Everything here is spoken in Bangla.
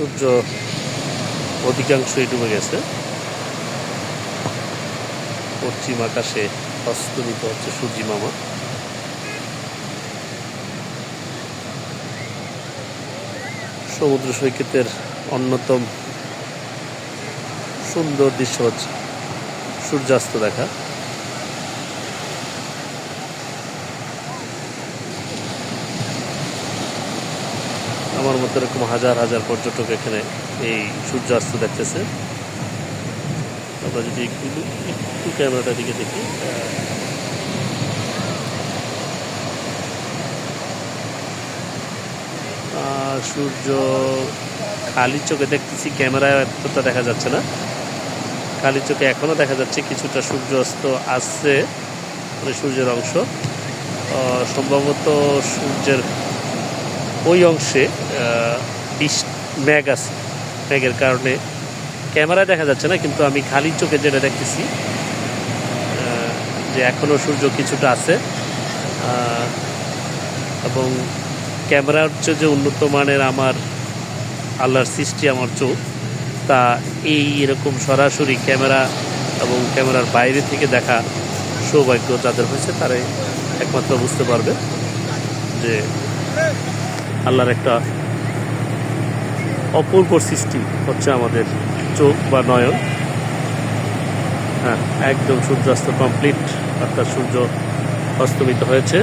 সূর্য অধিকাংশই ডুবে গেছে। পশ্চিম আকাশে অস্তমিত হচ্ছে সূর্যি মামা। সমুদ্র সৈকতের অন্যতম সুন্দর দৃশ্য হচ্ছে সূর্যাস্ত দেখা। আমার মতো এরকম হাজার হাজার পর্যটক এখানে এই সূর্যাস্ত দেখতেছে। আমরা যদি একটু একটু ক্যামেরাটা দিকে দেখি। সূর্য খালি চোখে দেখতেছি, ক্যামেরায় এতটা দেখা যাচ্ছে না। খালি চোখে এখনও দেখা যাচ্ছে কিছুটা সূর্য অস্ত আসছে মানে সূর্যের অংশ। সম্ভবত সূর্যের ওই অংশে মেঘ আছে। মেঘের কারণে ক্যামেরায় দেখা যাচ্ছে না, কিন্তু আমি খালি চোখে যেটা দেখতেছি যে এখনও সূর্য কিছুটা আছে এবং ক্যামেরার হচ্ছে যে উন্নত মানের আমার আল্লাহর সৃষ্টি আমার চোখ, তা এই এরকম সরাসরি ক্যামেরা এবং ক্যামেরার বাইরে থেকে দেখা সৌভাগ্য যাদের হয়েছে, তারাই একমাত্র বুঝতে পারবে যে আল্লাহর একটা অপূর্ব সৃষ্টি হচ্ছে আমাদের চোখ বা নয়ন। হ্যাঁ একদম সূর্যাস্ত কমপ্লিট অর্থাৎ সূর্য অস্তমিত হয়েছে।